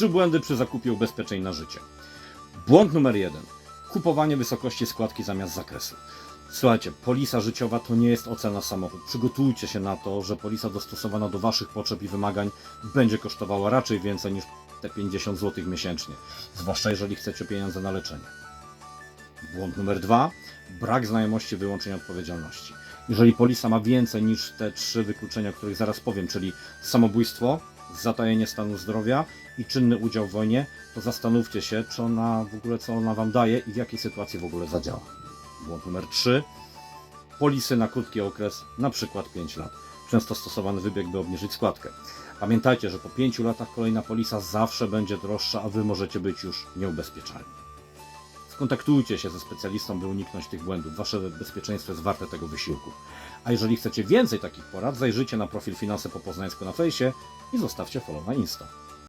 Trzy błędy przy zakupie ubezpieczeń na życie. Błąd numer jeden. Kupowanie wysokości składki zamiast zakresu. Słuchajcie, polisa życiowa to nie jest ocena samochód. Przygotujcie się na to, że polisa dostosowana do Waszych potrzeb i wymagań będzie kosztowała raczej więcej niż te 50 zł miesięcznie. Zwłaszcza jeżeli chcecie pieniądze na leczenie. Błąd numer dwa. Brak znajomości wyłączenia odpowiedzialności. Jeżeli polisa ma więcej niż te trzy wykluczenia, o których zaraz powiem, czyli samobójstwo, zatajenie stanu zdrowia i czynny udział w wojnie, to zastanówcie się, czy ona w ogóle co ona wam daje i w jakiej sytuacji w ogóle zadziała. Błąd numer 3. Polisy na krótki okres, na przykład 5 lat. Często stosowany wybieg, by obniżyć składkę. Pamiętajcie, że po 5 latach kolejna polisa zawsze będzie droższa, a wy możecie być już nieubezpieczalni. Skontaktujcie się ze specjalistą, by uniknąć tych błędów. Wasze bezpieczeństwo jest warte tego wysiłku. A jeżeli chcecie więcej takich porad, zajrzyjcie na profil Finanse po Poznańsku na fejsie i zostawcie follow na Insta.